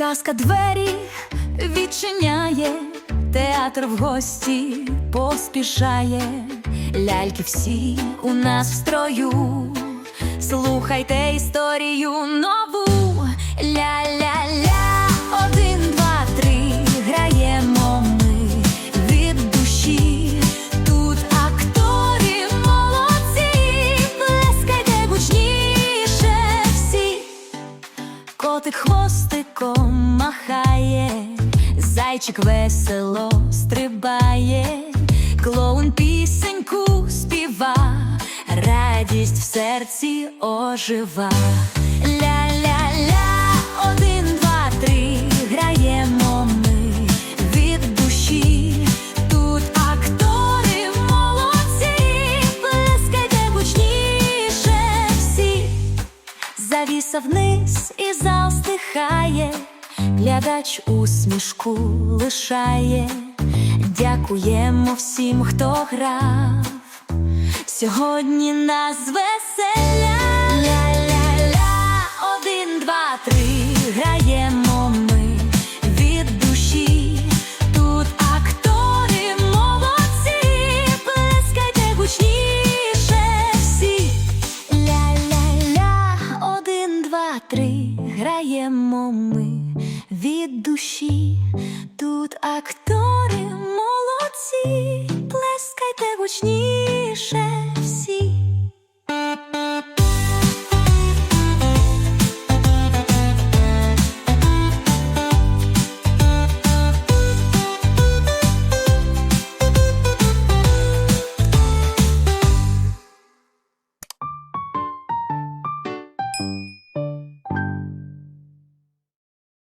Казка двері відчиняє, театр в гості поспішає, ляльки всі у нас в строю. Слухайте історію Котик хвостиком махає, зайчик весело стрибає, клоун пісеньку співа, радість в серці ожива. Завіса вниз і зал стихає, глядач усмішку лишає. Дякуємо всім, хто грав. Сьогодні нас веселя. Граємо ми від душі, тут актори молодці, плескайте гучніше.